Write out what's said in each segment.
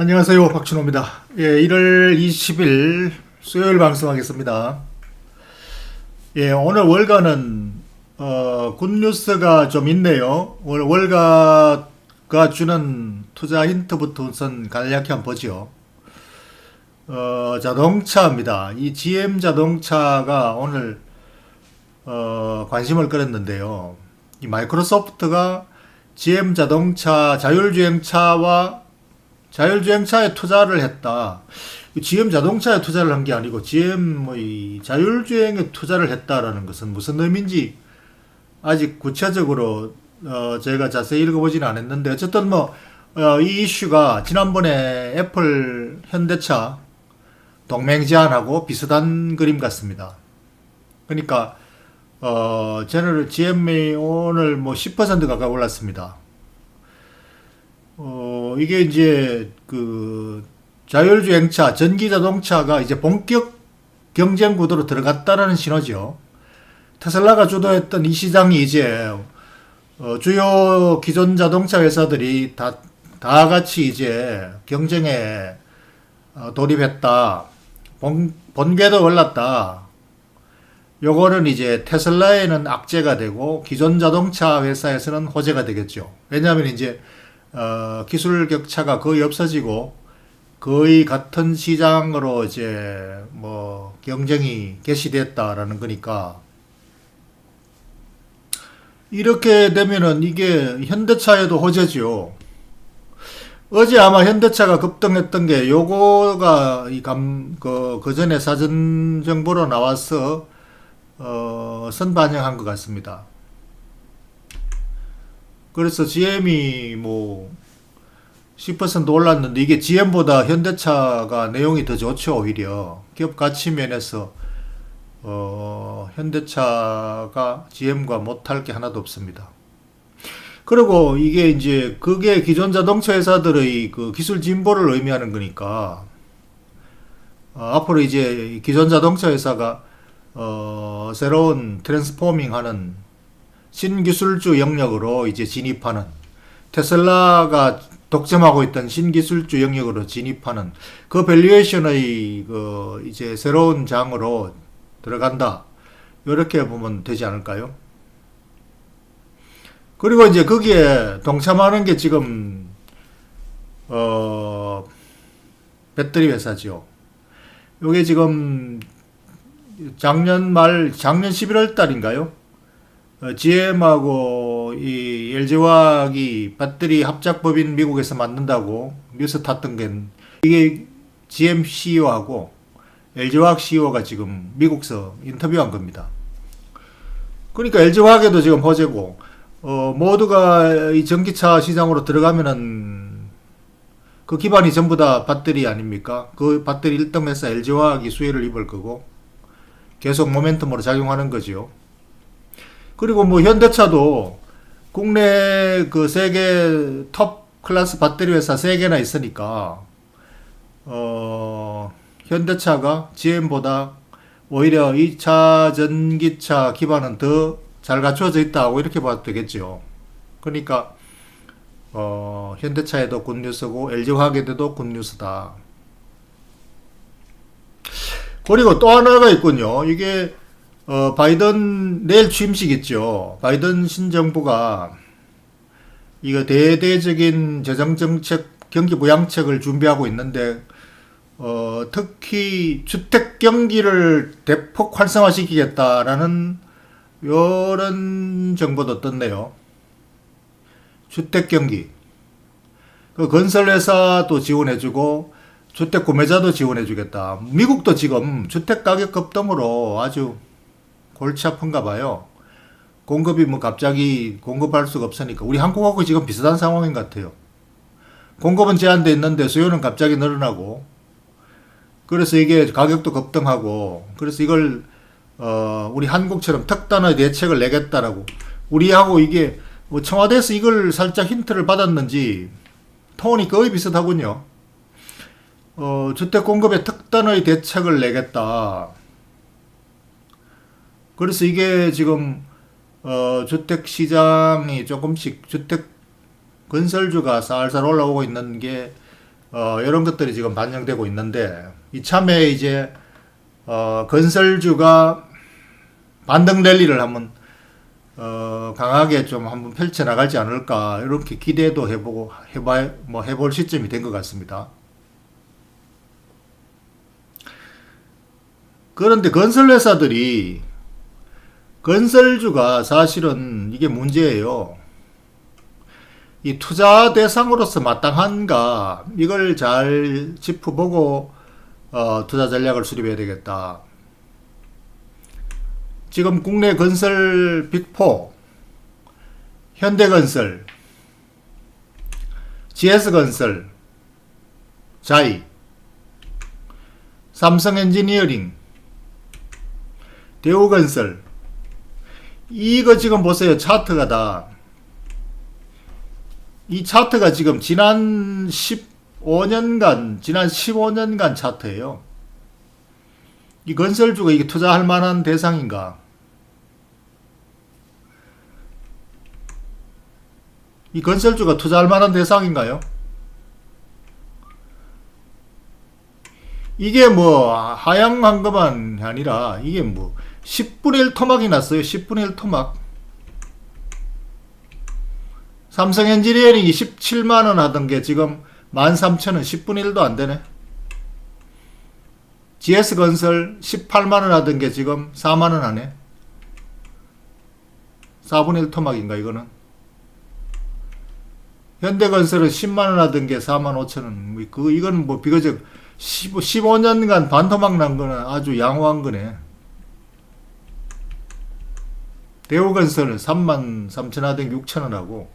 안녕하세요. 박준호입니다. 예, 1월 20일 수요일 방송하겠습니다. 예, 오늘 월가는 어, 굿뉴스가 좀 있네요. 월, 월가가 주는 투자 힌트부터 우선 간략히 한번 보죠. 어, 자동차입니다. 이 GM 자동차가 오늘 어, 관심을 끌었는데요. 이 마이크로소프트가 GM 자동차 자율주행차와 자율주행차에 투자를 했다. GM 자동차에 투자를 한 게 아니고 GM 뭐이 자율주행에 투자를 했다라는 것은 무슨 의미인지 아직 구체적으로 어 제가 자세히 읽어보지는 않았는데 어쨌든 뭐이 어 이슈가 지난번에 애플 현대차 동맹 제안하고 비슷한 그림 같습니다. 그러니까 어 제너럴 GM이 오늘 뭐 10% 가까이 올랐습니다. 어, 이게 이제 그 자율주행차, 전기자동차가 이제 본격 경쟁 구도로 들어갔다라는 신호죠. 테슬라가 주도했던 이 시장이 이제 어, 주요 기존 자동차 회사들이 다, 다 같이 이제 경쟁에 어, 돌입했다. 본, 본궤도 올랐다. 요거는 이제 테슬라에는 악재가 되고 기존 자동차 회사에서는 호재가 되겠죠. 왜냐하면 이제 어, 기술 격차가 거의 없어지고 거의 같은 시장으로 이제 뭐 경쟁이 개시됐다라는 거니까 이렇게 되면은 이게 현대차에도 호재죠. 어제 아마 현대차가 급등했던 게 요거가 이 감 그 그 전에 사전 정보로 나와서 어 선반영한 것 같습니다. 그래서 GM이 뭐 10% 올랐는데 이게 GM보다 현대차가 내용이 더 좋죠 오히려 기업 가치 면에서 어, 현대차가 GM과 못할 게 하나도 없습니다. 그리고 이게 이제 그게 기존 자동차 회사들의 그 기술 진보를 의미하는 거니까 어, 앞으로 이제 기존 자동차 회사가 어, 새로운 트랜스포밍 하는 신기술주 영역으로 이제 진입하는 테슬라가 독점하고 있던 신기술주 영역으로 진입하는 그 밸류에이션의 그 이제 새로운 장으로 들어간다. 이렇게 보면 되지 않을까요? 그리고 이제 거기에 동참하는 게 지금 어 배터리 회사죠. 요게 지금 작년 말 작년 11월 달인가요? 어, GM하고 이 LG화학이 배터리 합작법인 미국에서 만든다고 뉴스 탔던 게 이게 GM CEO하고 LG화학 CEO가 지금 미국서 인터뷰한 겁니다. 그러니까 LG화학에도 지금 호재고 어, 모두가 이 전기차 시장으로 들어가면은 그 기반이 전부 다 배터리 아닙니까? 그 배터리 1등 회사 LG화학이 수혜를 입을 거고 계속 모멘텀으로 작용하는 거지요. 그리고 뭐 현대차도 국내 그 세계 톱 클래스 배터리 회사 세 개나 있으니까 어 현대차가 GM보다 오히려 2차 전기차 기반은 더 잘 갖춰져 있다고 이렇게 봐도 되겠죠. 그러니까 어 현대차에도 굿뉴스고 LG화학에도 굿뉴스다. 그리고 또 하나가 있군요. 이게 어, 바이든 내일 취임식 있죠. 바이든 신정부가 이거 대대적인 재정정책, 경기 부양책을 준비하고 있는데, 어, 특히 주택 경기를 대폭 활성화시키겠다라는 요런 정보도 떴네요. 주택 경기. 그 건설회사도 지원해주고, 주택 구매자도 지원해주겠다. 미국도 지금 주택 가격 급등으로 아주 골치 아픈가 봐요. 공급이 뭐 갑자기 공급할 수가 없으니까 우리 한국하고 지금 비슷한 상황인 것 같아요. 공급은 제한돼 있는데 수요는 갑자기 늘어나고 그래서 이게 가격도 급등하고 그래서 이걸 어 우리 한국처럼 특단의 대책을 내겠다라고 우리하고 이게 뭐 청와대에서 이걸 살짝 힌트를 받았는지 톤이 거의 비슷하군요. 어 주택 공급에 특단의 대책을 내겠다. 그래서 이게 지금 어, 주택 시장이 조금씩 주택 건설주가 살살 올라오고 있는 게 어, 이런 것들이 지금 반영되고 있는데 이참에 이제 어, 건설주가 반등 랠리를 한번 어, 강하게 좀 한번 펼쳐 나갈지 않을까 이렇게 기대도 해보고 해봐 뭐 해볼 시점이 된 것 같습니다. 그런데 건설 회사들이 건설주가 사실은 이게 문제예요. 이 투자 대상으로서 마땅한가 이걸 잘 짚어보고 어, 투자 전략을 수립해야 되겠다. 지금 국내 건설 빅4 현대건설 GS건설 자이 삼성엔지니어링 대우건설 이거 지금 보세요 차트가 다 이 차트가 지금 지난 15년간, 지난 15년간 차트예요. 이 건설주가 이게 투자할 만한 대상인가? 이 건설주가 투자할 만한 대상인가요? 이게 뭐 하향 한 것만 아니라 이게 뭐 10분의 1 토막이 났어요. 10분의 1 토막. 삼성 엔지니어링이 17만원 하던 게 지금 13,000원 10분의 1도 안 되네. GS건설 18만원 하던 게 지금 4만원 하네. 4분의 1 토막인가 이거는. 현대건설은 10만원 하던 게 4만 5천원. 그, 이거는 뭐 비교적 15, 15년간 반토막 난 거는 아주 양호한 거네. 대우건설은 3만 3천 하던 게 6천 원 하고.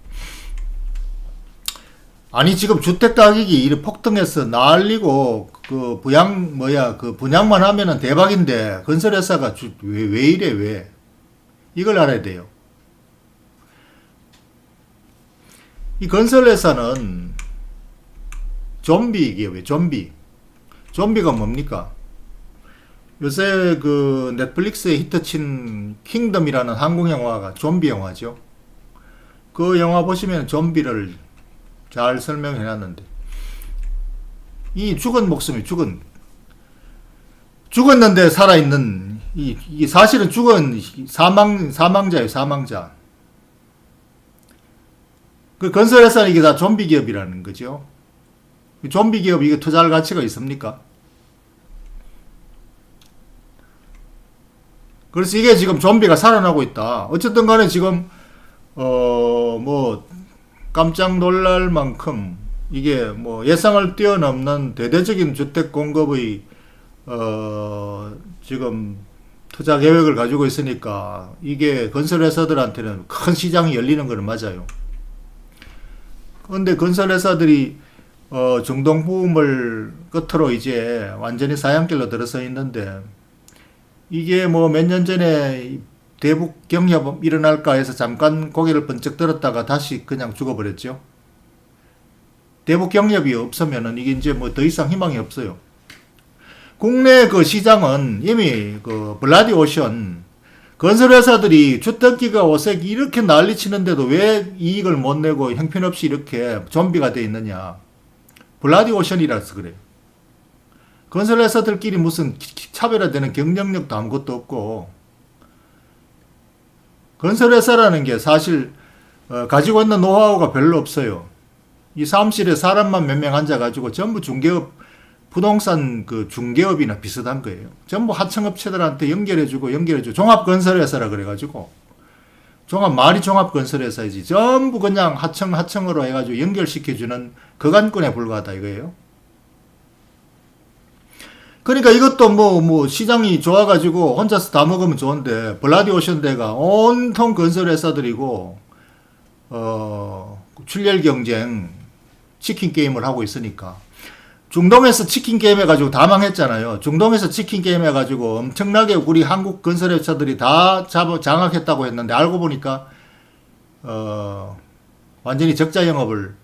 아니 지금 주택 가격이 이렇게 폭등해서 난리고 그 부양 뭐야 그 분양만 하면은 대박인데 건설회사가 왜왜 이래 왜 이걸 알아야 돼요. 이 건설회사는 좀비 기업이에요. 좀비. 좀비가 뭡니까? 요새 그 넷플릭스에 히트친 킹덤이라는 한국 영화가 좀비 영화죠. 그 영화 보시면 좀비를 잘 설명해 놨는데 이 죽은 목숨이 죽은 죽었는데 살아 있는 이, 이 사실은 죽은 사망 사망자예요 사망자. 그 건설회사는 이게 다 좀비 기업이라는 거죠. 좀비 기업 이게 투자할 가치가 있습니까? 그래서 이게 지금 좀비가 살아나고 있다. 어쨌든 간에 지금 어 뭐 깜짝 놀랄 만큼 이게 뭐 예상을 뛰어넘는 대대적인 주택 공급의 어 지금 투자 계획을 가지고 있으니까 이게 건설 회사들한테는 큰 시장이 열리는 거는 맞아요. 그런데 건설 회사들이 어 중동 부음을 끝으로 이제 완전히 사양길로 들어서 있는데 이게 뭐 몇 년 전에 대북 경협 일어날까 해서 잠깐 고개를 번쩍 들었다가 다시 그냥 죽어버렸죠. 대북 경협이 없으면은 이게 이제 뭐 더 이상 희망이 없어요. 국내 그 시장은 이미 그 블라디 오션 건설회사들이 주택기가 오색 이렇게 난리 치는데도 왜 이익을 못 내고 형편없이 이렇게 좀비가 돼 있느냐. 블라디 오션이라서 그래요. 건설회사들끼리 무슨 차별화되는 경쟁력도 아무것도 없고 건설회사라는 게 사실 어, 가지고 있는 노하우가 별로 없어요. 이 사무실에 사람만 몇 명 앉아가지고 전부 중개업, 부동산 그 중개업이나 비슷한 거예요. 전부 하청업체들한테 연결해주고 연결해주고 종합건설회사라 그래가지고 종합 말이 종합건설회사이지 전부 그냥 하청 하청으로 해가지고 연결시켜주는 거간꾼에 불과하다 이거예요. 그러니까 이것도 뭐, 뭐, 시장이 좋아가지고 혼자서 다 먹으면 좋은데, 블라디 오션대가 온통 건설회사들이고, 어, 출혈 경쟁, 치킨 게임을 하고 있으니까. 중동에서 치킨 게임 해가지고 다 망했잖아요. 중동에서 치킨 게임 해가지고 엄청나게 우리 한국 건설회사들이 다 잡아, 장악했다고 했는데, 알고 보니까, 어, 완전히 적자 영업을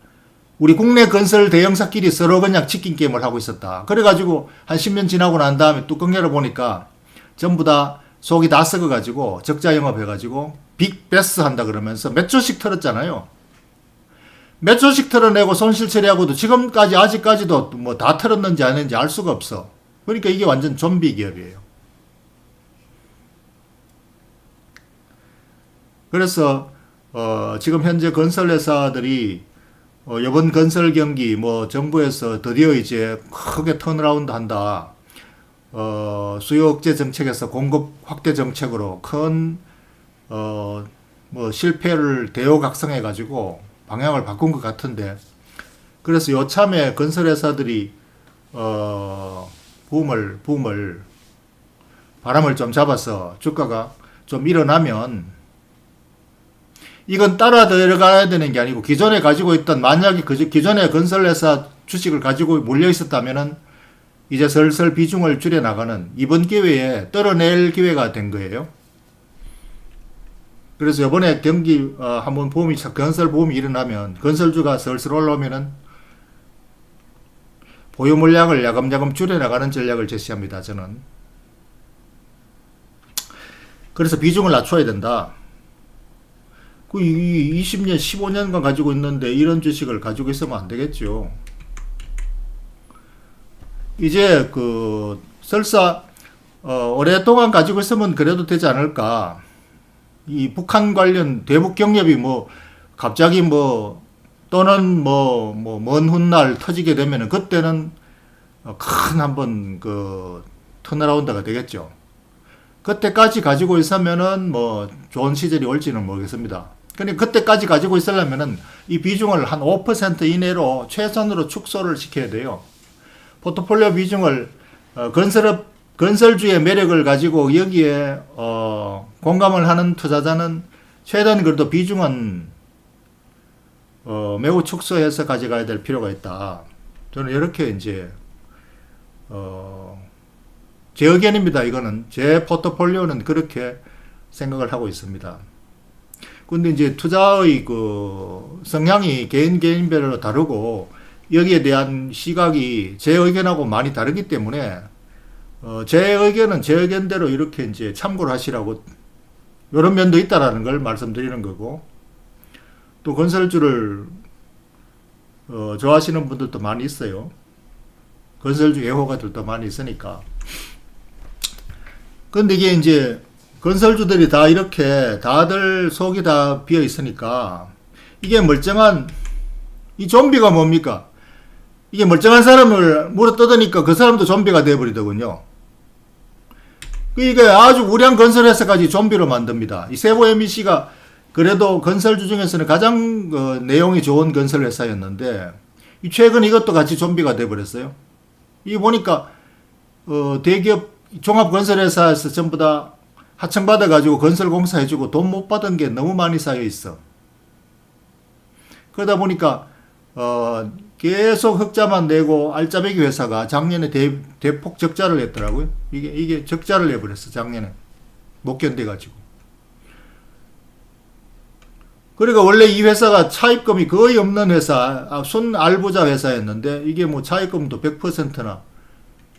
우리 국내 건설 대형사끼리 서로 그냥 치킨 게임을 하고 있었다. 그래가지고 한 10년 지나고 난 다음에 뚜껑 열어보니까 전부 다 속이 다 썩어가지고 적자 영업해가지고 빅베스 한다 그러면서 몇 조씩 털었잖아요. 몇 조씩 털어내고 손실 처리하고도 지금까지 아직까지도 뭐 다 털었는지 안 했는지 알 수가 없어. 그러니까 이게 완전 좀비 기업이에요. 그래서 어, 지금 현재 건설 회사들이 어, 이번 건설 경기 뭐 정부에서 드디어 이제 크게 턴어라운드 한다. 어, 수요 억제 정책에서 공급 확대 정책으로 큰 어, 뭐 실패를 대호각성해 가지고 방향을 바꾼 것 같은데 그래서 요참에 건설 회사들이 어, 붐을 붐을 바람을 좀 잡아서 주가가 좀 일어나면 이건 따라 들어가야 되는 게 아니고 기존에 가지고 있던 만약에 그 기존에 건설회사 주식을 가지고 몰려 있었다면은 이제 슬슬 비중을 줄여 나가는 이번 기회에 떨어낼 기회가 된 거예요. 그래서 이번에 경기 어, 한번 봄이 건설 봄이 일어나면 건설주가 슬슬 올라오면은 보유 물량을 야금야금 줄여 나가는 전략을 제시합니다. 저는. 그래서 비중을 낮춰야 된다. 그 20년, 15년간 가지고 있는데 이런 주식을 가지고 있으면 안 되겠죠. 이제 그 설사 어, 오랫동안 가지고 있으면 그래도 되지 않을까. 이 북한 관련 대북 경협이 뭐 갑자기 뭐 또는 뭐 뭐 먼 훗날 터지게 되면은 그때는 어, 큰 한번 그 턴어라운드가 되겠죠. 그때까지 가지고 있으면은 뭐 좋은 시절이 올지는 모르겠습니다. 근데 그때까지 가지고 있으려면은 이 비중을 한 5% 이내로 최선으로 축소를 시켜야 돼요. 포트폴리오 비중을 어, 건설업 건설주의 매력을 가지고 여기에 어, 공감을 하는 투자자는 최대한 그래도 비중은 어, 매우 축소해서 가져가야 될 필요가 있다. 저는 이렇게 이제 어, 제 의견입니다. 이거는 제 포트폴리오는 그렇게 생각을 하고 있습니다. 근데 이제 투자의 그 성향이 개인 개인별로 다르고 여기에 대한 시각이 제 의견하고 많이 다르기 때문에 어, 제 의견은 제 의견대로 이렇게 이제 참고를 하시라고 이런 면도 있다라는 걸 말씀드리는 거고 또 건설주를 어, 좋아하시는 분들도 많이 있어요. 건설주 애호가들도 많이 있으니까. 근데 이게 이제 건설주들이 다 이렇게 다들 속이 다 비어 있으니까 이게 멀쩡한 이 좀비가 뭡니까? 이게 멀쩡한 사람을 물어 뜯으니까 그 사람도 좀비가 돼버리더군요. 이게 아주 우량 건설회사까지 좀비로 만듭니다. 이 세보 MBC가 그래도 건설주 중에서는 가장 그 내용이 좋은 건설회사였는데 이 최근 이것도 같이 좀비가 돼버렸어요. 이 보니까 어 대기업 종합건설회사에서 전부 다 하청 받아가지고 건설공사 해주고 돈 못 받은 게 너무 많이 쌓여 있어. 그러다 보니까 어 계속 흑자만 내고 알짜배기 회사가 작년에 대, 대폭 적자를 냈더라고요. 이게 이게 적자를 내버렸어 작년에 못 견뎌가지고. 그러니까 원래 이 회사가 차입금이 거의 없는 회사, 아, 순 알부자 회사였는데 이게 뭐 차입금도 100%나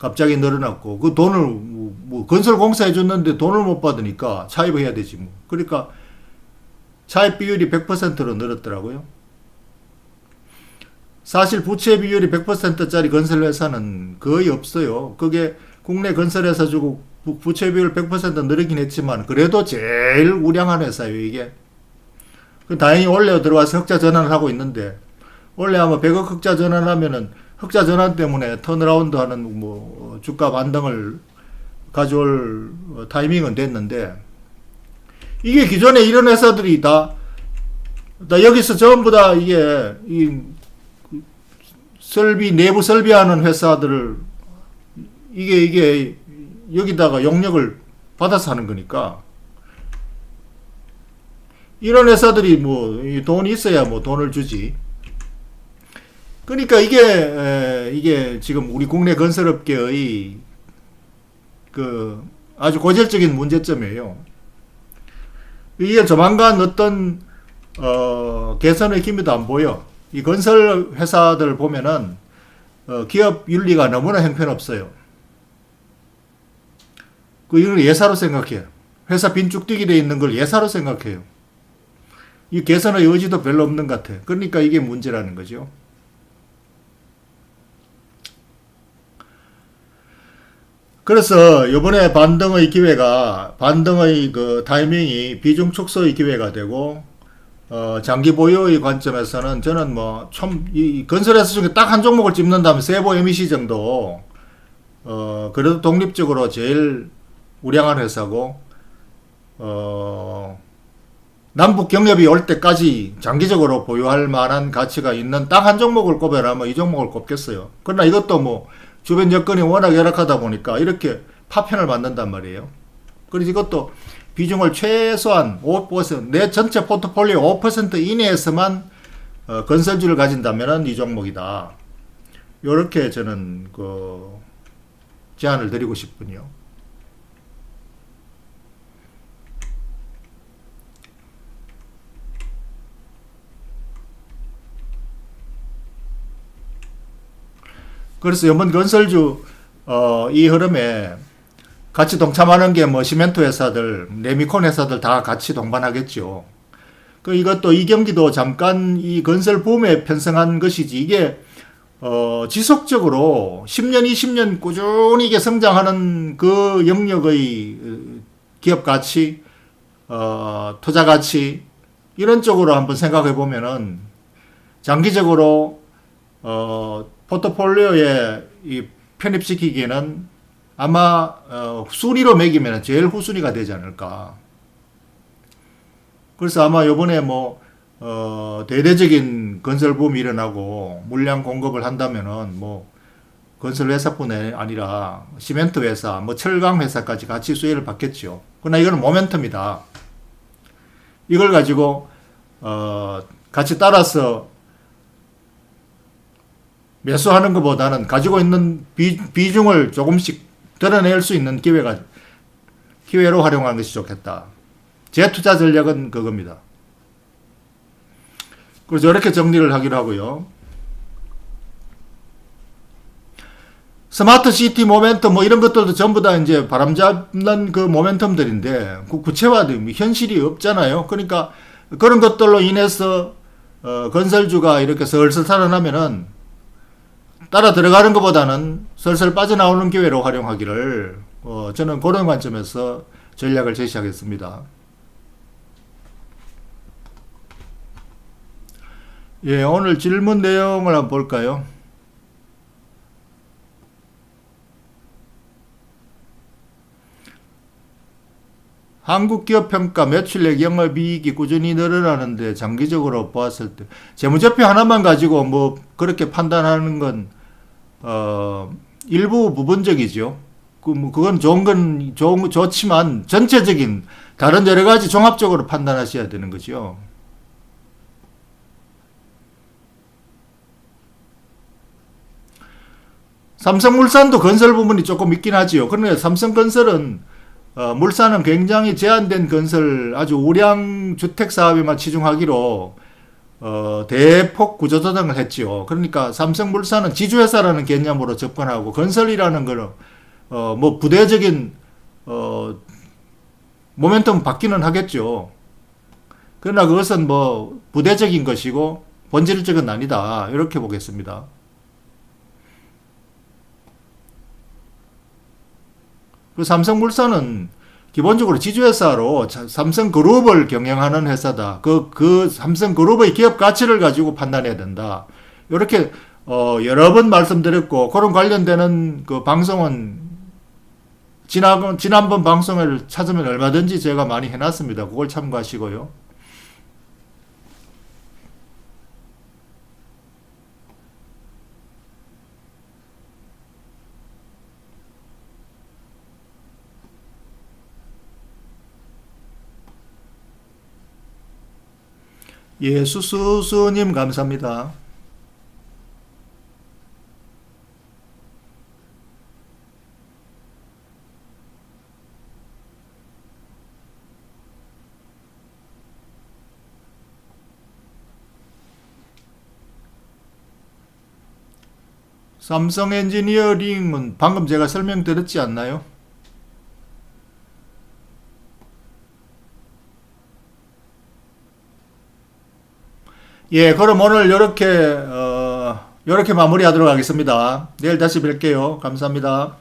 갑자기 늘어났고 그 돈을 뭐, 뭐 건설 공사 해 줬는데 돈을 못 받으니까 차입을 해야 되지 뭐. 그러니까 차입 비율이 100%로 늘었더라고요. 사실 부채 비율이 100%짜리 건설 회사는 거의 없어요. 그게 국내 건설 회사 주고 부채 비율 100% 늘긴 했지만 그래도 제일 우량한 회사예요, 이게. 그 다행히 원래 들어와서 흑자 전환을 하고 있는데 원래 아마 100억 흑자 전환하면은 흑자 전환 때문에 턴어라운드 하는 뭐 주가 반등을 가져올 타이밍은 됐는데 이게 기존에 이런 회사들이 다, 다 여기서 전부 다 이게 이 설비 내부 설비하는 회사들을 이게 이게 여기다가 용역을 받아서 하는 거니까 이런 회사들이 뭐 돈이 있어야 뭐 돈을 주지. 그러니까 이게 에, 이게 지금 우리 국내 건설업계의 그 아주 고질적인 문제점이에요. 이게 조만간 어떤 어, 개선의 기미도 안 보여. 이 건설 회사들 보면은 어, 기업 윤리가 너무나 형편없어요. 그 이걸 예사로 생각해요. 회사 빈쭉뛰기 돼 있는 걸 예사로 생각해요. 이 개선의 여지도 별로 없는 것 같아. 그러니까 이게 문제라는 거죠. 그래서 이번에 반등의 기회가 반등의 그 타이밍이 비중 축소의 기회가 되고 어, 장기 보유의 관점에서는 저는 뭐참이 건설회사 중에 딱 한 종목을 찝는다면 세보 MEC 정도 어 그래도 독립적으로 제일 우량한 회사고 어 남북 경협이 올 때까지 장기적으로 보유할 만한 가치가 있는 딱 한 종목을 꼽아라면 이 종목을 꼽겠어요. 그러나 이것도 뭐 주변 여건이 워낙 열악하다 보니까 이렇게 파편을 만든단 말이에요. 그래서 이것도 비중을 최소한 5%내 전체 포트폴리오 5% 이내에서만 어, 건설주를 가진다면은 이 종목이다. 이렇게 저는 그 제안을 드리고 싶군요. 그래서 이번 건설주 어, 이 흐름에 같이 동참하는 게 뭐 시멘트 회사들, 레미콘 회사들 다 같이 동반하겠죠. 그 이것도 이 경기도 잠깐 이 건설 붐에 편성한 것이지 이게 어 지속적으로 10년, 20년 꾸준히 이게 성장하는 그 영역의 기업 가치, 어 투자 가치 이런 쪽으로 한번 생각해 보면은 장기적으로 어 포트폴리오에 이 편입시키기에는 아마 어, 순위로 매기면 제일 후순위가 되지 않을까. 그래서 아마 요번에 뭐 어, 대대적인 건설 붐이 일어나고 물량 공급을 한다면은 뭐 건설 회사뿐 아니라 시멘트 회사, 뭐 철강 회사까지 같이 수혜를 받겠죠. 그러나 이거는 모멘텀이다. 이걸 가지고 어, 같이 따라서 매수하는 것보다는 가지고 있는 비, 비중을 조금씩 드러낼 수 있는 기회가 기회로 활용하는 것이 좋겠다. 제 투자 전략은 그겁니다. 그래서 이렇게 정리를 하기로 하고요. 스마트 시티 모멘텀 뭐 이런 것들도 전부 다 이제 바람잡는 그 모멘텀들인데 그 구체화된 현실이 없잖아요. 그러니까 그런 것들로 인해서 어, 건설주가 이렇게 슬슬 살아나면은 따라 들어가는 것보다는 슬슬 빠져나오는 기회로 활용하기를 어, 저는 그런 관점에서 전략을 제시하겠습니다. 예, 오늘 질문 내용을 한번 볼까요? 한국 기업 평가 매출 액 영업 이익이 꾸준히 늘어나는데 장기적으로 보았을 때 재무제표 하나만 가지고 뭐 그렇게 판단하는 건 어, 일부 부분적이죠. 그, 뭐, 그건 좋은 건, 좋은, 좋지만, 전체적인, 다른 여러 가지 종합적으로 판단하셔야 되는 거죠. 삼성물산도 건설 부분이 조금 있긴 하지요. 그런데 삼성건설은, 어, 물산은 굉장히 제한된 건설, 아주 우량 주택 사업에만 치중하기로, 어, 대폭 구조조정을 했지요. 그러니까 삼성물산은 지주회사라는 개념으로 접근하고 건설이라는 거는 어, 뭐 부대적인 어, 모멘텀 받기는 하겠죠. 그러나 그것은 뭐 부대적인 것이고 본질적은 아니다. 이렇게 보겠습니다. 그 삼성물산은 기본적으로 지주회사로 삼성그룹을 경영하는 회사다. 그, 그 삼성그룹의 기업 가치를 가지고 판단해야 된다. 이렇게, 어, 여러 번 말씀드렸고, 그런 관련되는 그 방송은 지난, 지난번 방송을 찾으면 얼마든지 제가 많이 해놨습니다. 그걸 참고하시고요. 예, 수수수님 감사합니다. 삼성 엔지니어링은 방금 제가 설명드렸지 않나요? 예, 그럼 오늘 이렇게 어, 이렇게 마무리하도록 하겠습니다. 내일 다시 뵐게요. 감사합니다.